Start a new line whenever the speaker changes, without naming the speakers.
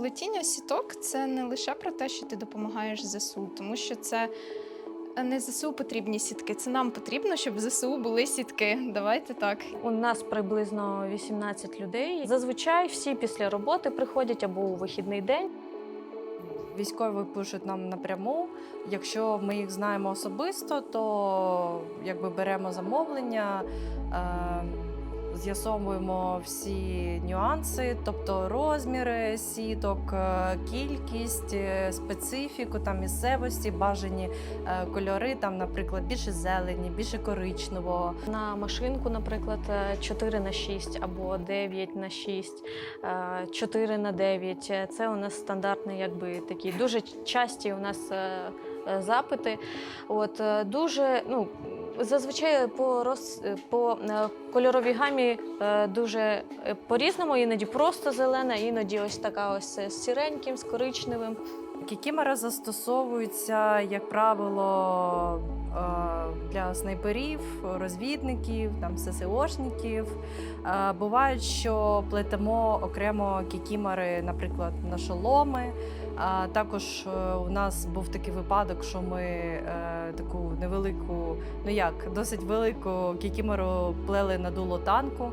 Плетіння сіток це не лише про те, що ти допомагаєш ЗСУ, тому що це не ЗСУ потрібні сітки. Це нам потрібно, щоб в ЗСУ були сітки. Давайте так.
У нас приблизно 18 людей. Зазвичай всі після роботи приходять або у вихідний день.
Військові пишуть нам напряму. Якщо ми їх знаємо особисто, то якби беремо замовлення, е, з'ясовуємо всі нюанси, тобто розміри сіток, е, кількість, е, специфіку там місцевості, бажані е, кольори, там, наприклад, більше зелені, більше коричневого.
На машинку, наприклад, 4 на 6 або 9 на 6, е, 4 на 9. Це у нас стандартні, якби такі дуже часті у нас запити. От дуже, ну. Зазвичай по роз по е, кольоровій гамі е, дуже е, по-різному, іноді просто зелена, іноді ось така ось з сіреньким, з коричневим.
Кікімера застосовується, як правило, снайперів, розвідників, там ССОшників. Буває, Бувають, що плетемо окремо кікімари, наприклад, на шоломи. А також е, у нас був такий випадок, що ми е, таку невелику, ну як, досить велику кікімору плели на дуло танку.